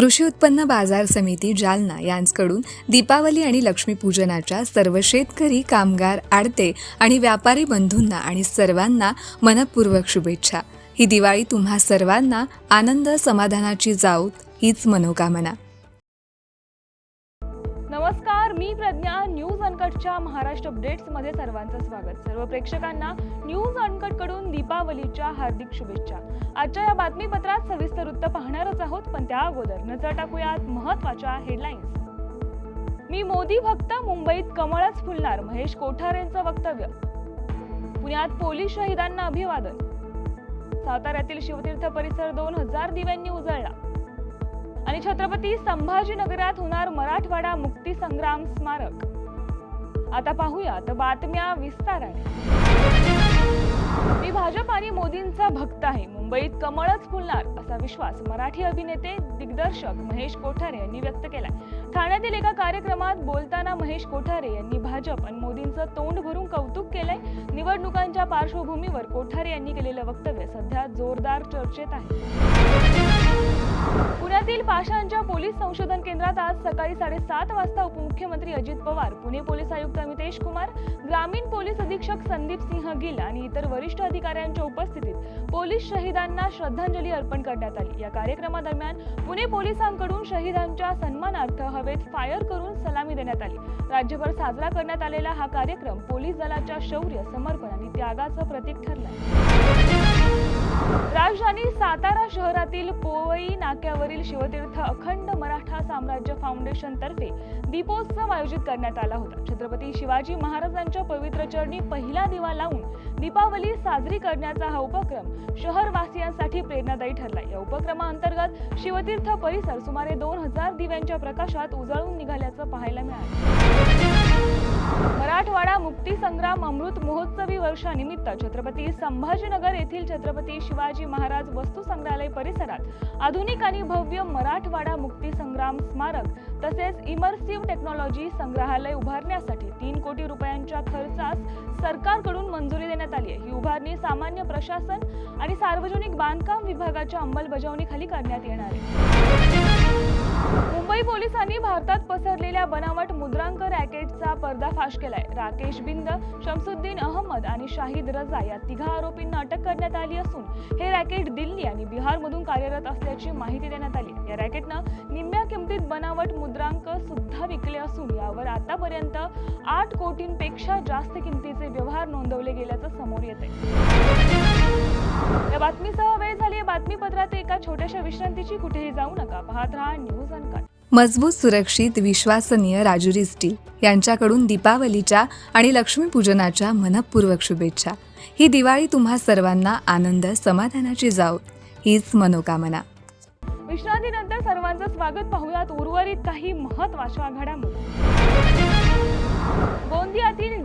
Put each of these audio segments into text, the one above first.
कृषी उत्पन्न बाजार समिती जालना यांकडून दीपावली आणि लक्ष्मीपूजनाच्या सर्व शेतकरी कामगार आडते आणि व्यापारी बंधूंना आणि सर्वांना मनपूर्वक शुभेच्छा. ही दिवाळी तुम्हा सर्वांना आनंद समाधानाची जाऊत हीच मनोकामना. मी प्रज्ञा न्यूज अनकटच्या महाराष्ट्र अपडेट्समध्ये सर्वांचं स्वागत. सर्व प्रेक्षकांना न्यूज अनकटकडून दीपावलीच्या हार्दिक शुभेच्छा. आजच्या या बातमीपत्रात सविस्तर वृत्त पाहणारच आहोत पण त्या अगोदर नजर टाकूयात महत्त्वाच्या हेडलाईन्स मी मोदी भक्त मुंबईत कमळच फुलणार महेश कोठारेंचं वक्तव्य. पुण्यात पोलीस शहिदांना अभिवादन. साताऱ्यातील शिवतीर्थ परिसर दोन हजार दिव्यांनी उजळला. आणि छत्रपती संभाजीनगरात होणार मराठवाडा मुक्ती संग्राम स्मारक. आता पाहूयात बातम्या विस्ताराने. मी भाजप आणि मोदींचा भक्त आहे. मुंबईत कमळच फुलणार असा विश्वास मराठी अभिनेते दिग्दर्शक महेश कोठारे यांनी व्यक्त केलाय. ठाण्यातील एका कार्यक्रमात बोलताना महेश कोठारे यांनी भाजप आणि मोदींचं तोंड भरून कौतुक केलंय. निवडणुकांच्या पार्श्वभूमीवर कोठारे यांनी केलेलं वक्तव्य सध्या जोरदार चर्चेत आहे. पुण्यातील पाषाणच्या पोलीस संशोधन केंद्रात आज सकाळी साडेसात वाजता उपमुख्यमंत्री अजित पवार पुणे पोलीस आयुक्त अमितेश कुमार ग्रामीण पोलीस अधीक्षक संदीप सिंह गिल आणि इतर वरिष्ठ अधिकाऱ्यांच्या उपस्थितीत पोलीस शहीदांना श्रद्धांजली अर्पण करण्यात आली. या कार्यक्रमादरम्यान पुणे पोलिसांकडून शहीदांच्या सन्मानार्थ हवेत फायर करून सलामी देण्यात आली. राज्यभर साजरा करण्यात आलेला हा कार्यक्रम पोलीस दलाच्या शौर्य समर्पण आणि त्यागाचं प्रतीक ठरला आहे. सातारा शहरातील पोवई नाक्यावरील शिवतीर्थ अखंड मराठा साम्राज्य फाउंडेशन तर्फे दीपोत्सव आयोजित करण्यात आला होता. छत्रपती शिवाजी महाराजांच्या पवित्र चरणी पहिला दिवा लावून दीपावली साजरी करण्याचा हा उपक्रम शहरवासियांसाठी प्रेरणादायी ठरला या उपक्रमाअंतर्गत शिवतीर्थ परिसर सुमारे दोन हजार दिव्यांच्या प्रकाशात उजळून निघाल्याचं पाहायला मिळालं. मराठवाडा मुक्ती संग्राम अमृत महोत्सवी वर्षानिमित्त छत्रपती संभाजीनगर येथील छत्रपती शिवाजी महाराज वस्तू संग्रहालय परिसरात आधुनिक आणि भव्य मराठवाडा मुक्ती संग्राम स्मारक तसेच इमर्सिव्ह टेक्नॉलॉजी संग्रहालय उभारण्यासाठी तीन कोटी रुपयांच्या खर्चास सरकारकडून मंजुरी देण्यात आली आहे. ही उभारणी सामान्य प्रशासन आणि सार्वजनिक बांधकाम विभागाच्या अंमलबजावणीखाली करण्यात येणार आहे. मुंबई पोलिसांनी भारतात पसरलेल्या बनावट मुद्रांक रॅकेटचा पर्दाफाश केलाय. राकेश बिंद शमसुद्दीन अहमद आणि शाहिद रजा या तिघा आरोपींना अटक करण्यात आली असून हे रॅकेट दिल्ली आणि बिहारमधून कार्यरत असल्याची माहिती देण्यात आली. या रॅकेटनं निम्म्या किमतीत बनावट मुद्रांक सुद्धा विकले असून यावर आतापर्यंत आठ कोटींपेक्षा जास्त किमतीचे व्यवहार नोंदवले गेल्याचं समोर येत या बातमीसह बातमीपत्रात एका छोट्याशा विश्रांतीची कुठेही जाऊ नका. पाहत राहा न्यूज अनकट मजबूत सुरक्षित विश्वसनीय राजुरी स्टील यांच्याकडून दीपावलीच्या आणि लक्ष्मीपूजनाच्या मनपूर्वक शुभेच्छा. ही दिवाळी तुम्हा सर्वांना आनंद समाधानाची जाऊत हीच मनोकामना. विश्रांतीनंतर सर्वांचं स्वागत पाहूयात. उर्वरित काही महत्त्वाच्या घडामोडी गोंदियातील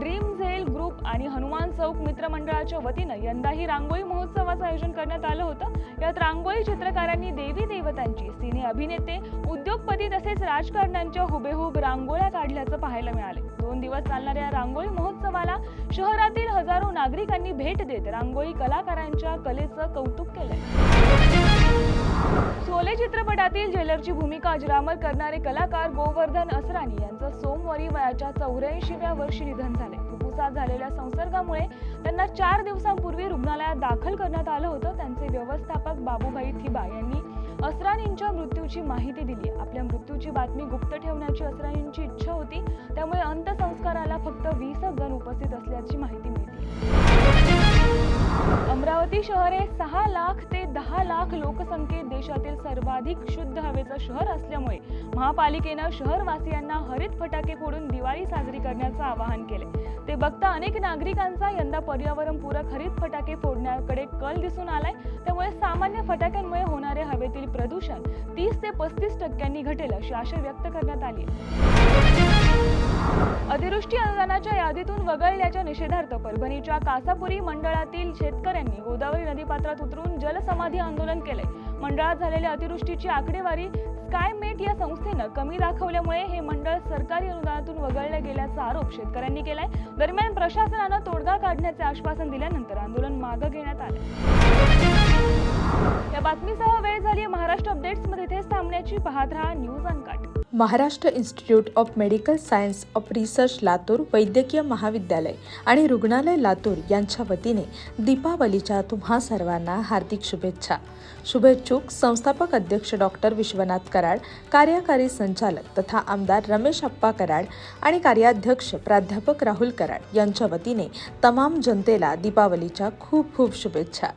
ड्रीम आणि हनुमान चौक मित्रमंडळाच्या वतीनं यंदाही रांगोळी महोत्सवाचं आयोजन करण्यात आलं होतं. यात रांगोळी चित्रकारांनी देवी देवतांची सिने अभिनेते उद्योगपती तसेच राजकारण्यांच्या हुबेहूब रांगोळ्या काढल्याचं पाहायला मिळाले. दोन दिवस चालणाऱ्या रांगोळी महोत्सवाला शहरातील हजारो नागरिकांनी भेट देत रांगोळी कलाकारांच्या कलेचं कौतुक केलं. शोले चित्रपटातील जेलरची भूमिका अजरामर करणारे कलाकार गोवर्धन असरानी यांचं सोमवारी वयाच्या चौऱ्याऐंशीव्या वर्षी निधन झाले दिवसात झालेल्या संसर्गामुळे त्यांना चार दिवसांपूर्वी रुग्णालयात दाखल करण्यात आलं होतं. त्यांचे व्यवस्थापक बाबूभाई थिबा यांनी असरानींच्या मृत्यूची माहिती दिली. आपल्या मृत्यूची बातमी गुप्त ठेवण्याची असरानींची इच्छा होती. त्यामुळे अंत्यसंस्काराला फक्त वीसच जण उपस्थित असल्याची माहिती मिळते अमरावती शहर हे सहा लाख ते दहा लाख लोकसंख्येत देशातील सर्वाधिक शुद्ध हवेचं शहर असल्यामुळे महापालिकेनं शहरवासियांना हरित फटाके फोडून दिवाळी साजरी करण्याचं आवाहन केले ते बघता अनेक नागरिकांचा यंदा पर्यावरणपूरक हरित फटाके फोडण्याकडे कल दिसून आलाय. त्यामुळे सामान्य फटाक्यांमुळे होणारे हवेतील प्रदूषण तीस ते पस्तीस टक्क्यांनी घटेल अशी आशा व्यक्त करण्यात आली अतिवृष्टी अनुदानाच्या यादीतून वगळल्याच्या निषेधार्थ परभणीच्या कासापुरी मंडळातील शेतकऱ्यांनी गोदावरी नदीपात्रात उतरून जलसमाधी आंदोलन केले मंडळात झालेल्या अतिवृष्टीची आकडेवारी स्कायमेट या संस्थेनं कमी दाखवल्यामुळे हे मंडळ सरकारी अनुदानातून वगळलं गेल्याचा आरोप शेतकऱ्यांनी केलाय. दरम्यान प्रशासनानं तोडगा काढण्याचे आश्वासन दिल्यानंतर आंदोलन मागं घेण्यात आलं. या बातमीसह वेळ झाली महाराष्ट्र अपडेट्समध्ये. इथेच थांबण्याची पाहत राहा news uncut. Maharashtra institute of medical science of research Latur वैद्यकीय महाविद्यालय आणि रुग्णालय लातूर यांच्या वतीने दीपावलीच्या तुम्हा सर्वांना हार्दिक शुभेच्छा. शुभेच्छुक संस्थापक अध्यक्ष डॉक्टर विश्वनाथ कराड कार्यकारी संचालक तथा आमदार रमेश अप्पा कराड आणि कार्याध्यक्ष प्राध्यापक राहुल कराड यांच्या वतीने तमाम जनतेला दीपावलीच्या खूप खूप शुभेच्छा.